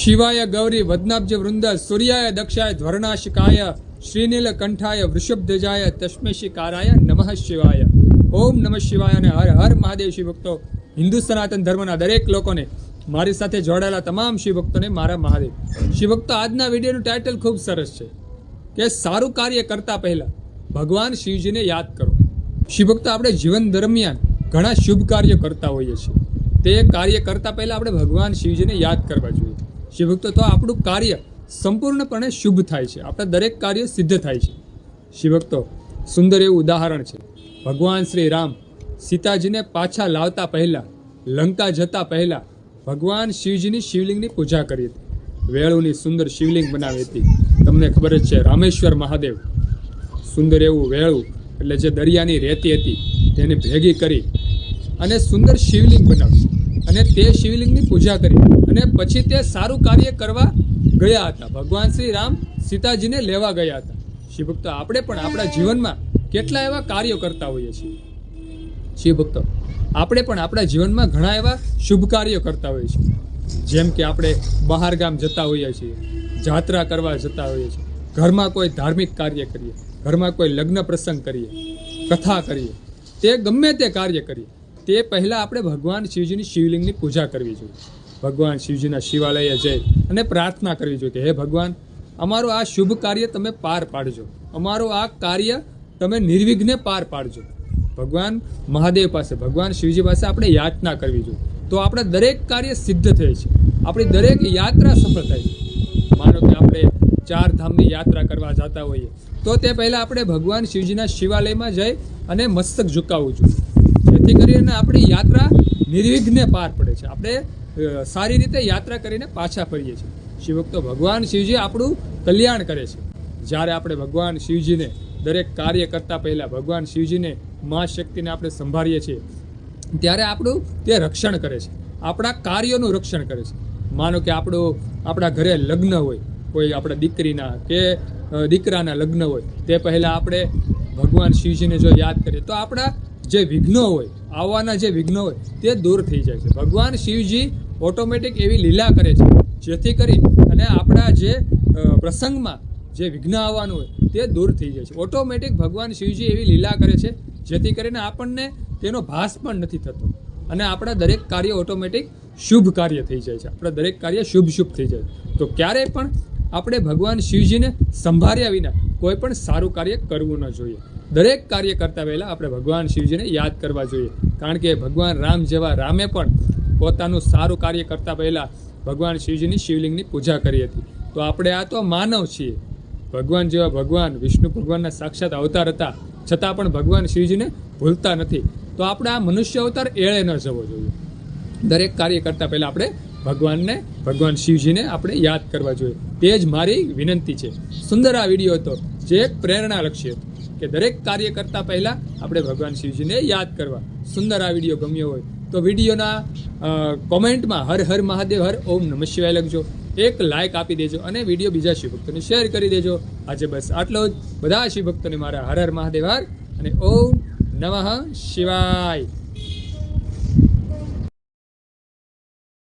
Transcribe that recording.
શિવાય ગૌરી વદનાબ્જ વૃંદ, સૂર્યાય દક્ષાય ધ્વરણાશિકાય શ્રીનીલ કંઠાય વૃષભધજાય તસ્મેશિકારાય નમઃ શિવાય. ઓમ નમઃ શિવાય અને હર હર મહાદેવ શિવભક્તો હિન્દુ સનાતન ધર્મના દરેક લોકોને મારી સાથે જોડાયેલા તમામ શિવભક્તોને મારા મહાદેવ. શિવભક્તો આજના વિડીયોનું ટાઇટલ ખૂબ સરસ છે કે સારું કાર્ય કરતા પહેલા ભગવાન શિવજીને યાદ કરો. શિવ ભક્તો, આપણે જીવન દરમિયાન ઘણા શુભ કાર્ય કરતા હોઈએ છીએ. તે કાર્ય કરતા પહેલા આપણે ભગવાન શિવજીને યાદ કરવા જોઈએ. શિવ ભક્તો તો આપણું કાર્ય સંપૂર્ણપણે શુભ થાય છે. આપણા દરેક કાર્ય સિદ્ધ થાય છે. શિવભક્તો, સુંદર એવું ઉદાહરણ છે. ભગવાન શ્રી રામ સીતાજીને પાછા લાવતા પહેલાં, લંકા જતા પહેલાં, ભગવાન શિવજીની શિવલિંગની પૂજા કરી હતી. વેળુની સુંદર શિવલિંગ બનાવી હતી. તમને ખબર જ છે, રામેશ્વર મહાદેવ સુંદર એવું વેળું, એટલે જે દરિયાની રેતી હતી, તેને ભેગી કરી અને સુંદર શિવલિંગ બનાવ્યું. અને તે શિવલિંગની પૂજા કરી. અને પછી તે સારું કાર્ય કરવા ગયા હતા. ભગવાન શ્રી રામ સીતાજીને લેવા ગયા હતા. શિવભક્તો, આપણે પણ આપણા જીવનમાં કેટલા એવા કાર્યો કરતા હોઈએ છીએ? શિવભક્તો, આપણે પણ આપણા જીવનમાં ઘણા એવા શુભ કાર્યો કરતા હોઈએ છીએ. જેમ કે આપણે બહાર ગામ જતા હોઈએ છીએ, જાત્રા કરવા જતા હોઈએ છીએ, ઘરમાં કોઈ ધાર્મિક કાર્ય કરીએ, ઘરમાં કોઈ લગ્ન પ્રસંગ કરીએ, કથા કરીએ, તે ગમે તે કાર્ય કરીએ, તે પહેલાં આપણે ભગવાન શિવજીની શિવલિંગની પૂજા કરવી જોઈએ. ભગવાન શિવજીના શિવાલયે જઈ અને પ્રાર્થના કરવી જોઈએ કે હે ભગવાન, અમારું આ શુભ કાર્ય તમે પાર પાડજો. અમારું આ કાર્ય તમે નિર્વિઘ્ને પાર પાડજો. ભગવાન, મહાદેવ પાસે, ભગવાન શિવજી પાસે આપણે યાચના કરવી જોઈએ. તો આપણા દરેક કાર્ય સિદ્ધ થાય છે. આપણી દરેક યાત્રા સફળ થાય છે. માનો કે આપણે ચાર ધામની યાત્રા કરવા જતા હોઈએ, તો તે પહેલાં આપણે ભગવાન શિવજીના શિવાલયમાં જઈ અને મસ્તક ઝુકાવવું જોઈએ. જેથી કરીને આપણી યાત્રા નિર્વિઘ્ને પાર પડે છે. આપણે સારી રીતે યાત્રા કરીને પાછા ફરીએ છીએ. શિવભક્તો ભગવાન શિવજી આપણું કલ્યાણ કરે છે. જ્યારે આપણે ભગવાન શિવજીને દરેક કાર્ય કરતા પહેલાં ભગવાન શિવજીને મા શક્તિને આપણે સંભાળીએ છીએ, ત્યારે આપણું તે રક્ષણ કરે છે. આપણા કાર્યોનું રક્ષણ કરે છે. માનો કે આપણું, આપણા ઘરે લગ્ન હોય, કોઈ આપણા દીકરીના કે દીકરાના લગ્ન હોય, તે પહેલાં આપણે ભગવાન શિવજીને જો યાદ કરીએ, તો આપણા જે વિઘ્નો હોય, આવવાના જે વિઘ્નો હોય, તે દૂર થઈ જાય છે. ભગવાન શિવજી ઓટોમેટિક એવી લીલા કરે છે, જેથી કરી અને આપણા જે પ્રસંગમાં જે વિઘ્ન આવવાનું હોય તે દૂર થઈ જાય છે. ઓટોમેટિક ભગવાન શિવજી એવી લીલા કરે છે, જેથી કરીને આપણને તેનો ભાસ પણ નથી થતો. અને આપણા દરેક કાર્ય ઓટોમેટિક શુભ કાર્ય થઈ જાય છે. આપણા દરેક કાર્ય શુભ શુભ થઈ જાય તો ક્યારેય પણ આપણે ભગવાન શિવજીને સંભાળ્યા વિના કોઈ પણ સારું કાર્ય કરવું ન જોઈએ. દરેક કાર્ય કરતા પહેલાં આપણે ભગવાન શિવજીને યાદ કરવા જોઈએ. કારણ કે ભગવાન રામ જેવા રામે પણ પોતાનું સારું કાર્ય કરતા પહેલાં ભગવાન શિવજીની શિવલિંગની પૂજા કરી હતી. તો આપણે આ તો માનવ છીએ. ભગવાન જેવા ભગવાન, વિષ્ણુ ભગવાનના સાક્ષાત અવતાર હતા. છતાં પણ ભગવાન શિવજીને ભૂલતા નથી. તો આપણે આ મનુષ્ય અવતાર એળે ન જવો જોઈએ. દરેક કાર્ય કરતાં પહેલાં આપણે ભગવાનને, ભગવાન શિવજીને આપણે યાદ કરવા જોઈએ. તે જ મારી વિનંતી છે. સુંદર આ વીડિયો હતો. જે એક પ્રેરણાલક્ષી હતો કે દરેક કાર્ય કરતાં પહેલાં આપણે ભગવાન શિવજીને યાદ કરવા. સુંદર આ વીડિયો ગમ્યો હોય તો વિડીયોના કોમેન્ટમાં હર હર મહાદેવ, હર ઓમ નમઃ શિવાય લખજો. એક લાઇક આપી દેજો અને વીડિયો બીજા શિવભક્તોને શેર કરી દેજો. આજે બસ આટલો જ. બધા શિવભક્તોને મારા હર હર મહાદેવ, હર અને ઓમ નમઃ શિવાય.